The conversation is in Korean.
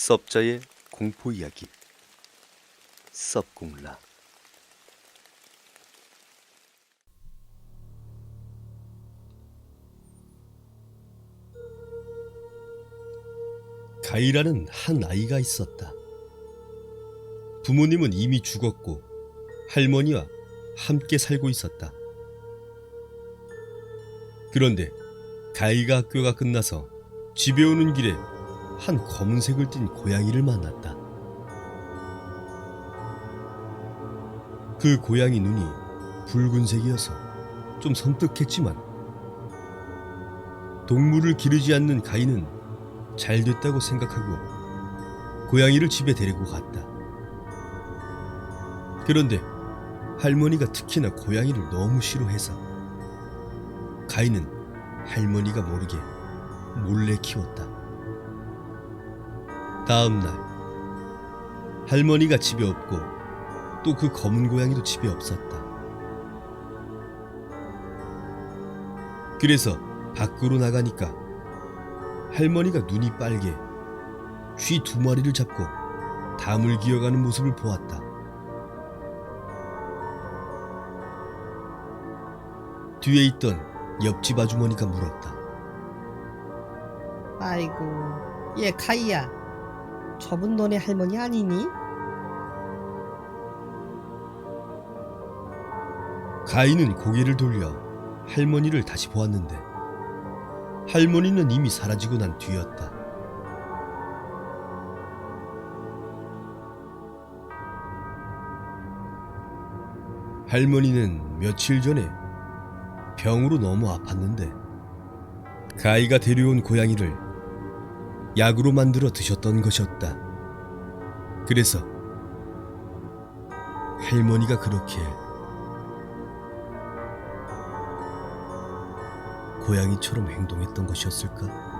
섭자의 공포 이야기 섭공라 가이라는 한 아이가 있었다. 부모님은 이미 죽었고 할머니와 함께 살고 있었다. 그런데 가이가 학교가 끝나서 집에 오는 길에 한 검은색을 띤 고양이를 만났다. 그 고양이 눈이 붉은색이어서 좀 섬뜩했지만 동물을 기르지 않는 가이는 잘 됐다고 생각하고 고양이를 집에 데리고 갔다. 그런데 할머니가 특히나 고양이를 너무 싫어해서 가인은 할머니가 모르게 몰래 키웠다. 다음 날 할머니가 집에 없고 또 그 검은 고양이도 집에 없었다. 그래서 밖으로 나가니까 할머니가 눈이 빨개 쥐 두 마리를 잡고 담을 기어가는 모습을 보았다. 뒤에 있던 옆집 아주머니가 물었다. 아이고, 얘 가이야. 저분 너네 할머니 아니니? 가인은 고개를 돌려 할머니를 다시 보았는데 할머니는 이미 사라지고 난 뒤였다. 할머니는 며칠 전에 병으로 너무 아팠는데 가이가 데려온 고양이를 약으로 만들어 드셨던 것이었다. 그래서 할머니가 그렇게 고양이처럼 행동했던 것이었을까?